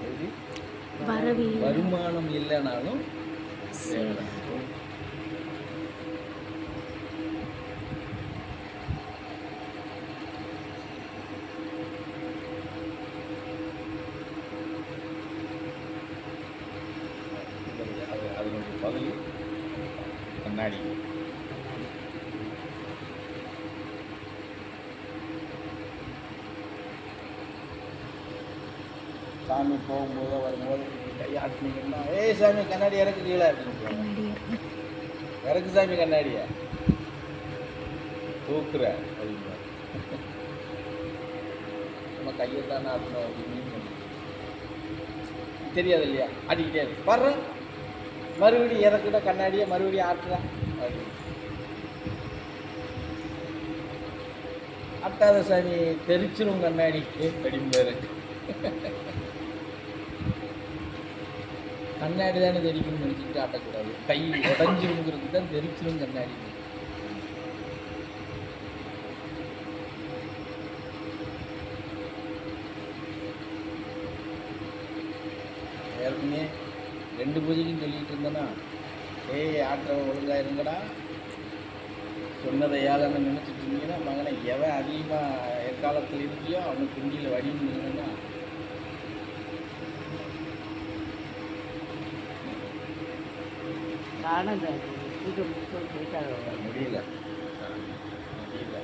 எப்படி? வரவே இல்லை. வருமானம் இல்லைனாலும் சரி. அது அதனுடைய பதில் கண்ணாடி சாமி போகும்போதோ வரும்போது கையாட்டினீங்கன்னா ஏய் சாமி கண்ணாடி இறக்கு கீழே அப்படின்னு இறக்கு சாமி கண்ணாடிய. தூக்குற அப்படின்னா. நம்ம கையை தானே ஆட்டணும் அப்படின்னு தெரியாது இல்லையா? ஆட்டிக்கிட்டே இருக்கு. வர்றேன் மறுபடியும் இறக்குட கண்ணாடியை மறுபடியும் ஆட்டுறேன் அப்படின்னு. அட்டாத சாமி தெரிச்சிரும் கண்ணாடி அப்படிம்பாரு கண்ணாடி தானே தெரிக்கணும்னு நினச்சிட்டு ஆட்டக்கூடாது. கை உடஞ்சிருங்கிறது தான் தெரிச்சிடும் கண்ணாடி ஏற்கனவே ரெண்டு பூஜைக்கும் சொல்லிட்டு இருந்தேன்னா ஏய் ஆட்டவன் ஒழுங்காக இருங்கடா. சொன்னதை ஏழனை நினச்சிட்டு இருந்தீங்கன்னா மகனை எவன் அதிகமாக எக்காலத்தில் இருக்கியோ அவனுக்கு குண்டியில் வடின்னு இருந்தேன்னா நானும் இந்த பூஜை முடிச்சு போயிட்டாங்க முடியல. முடியல.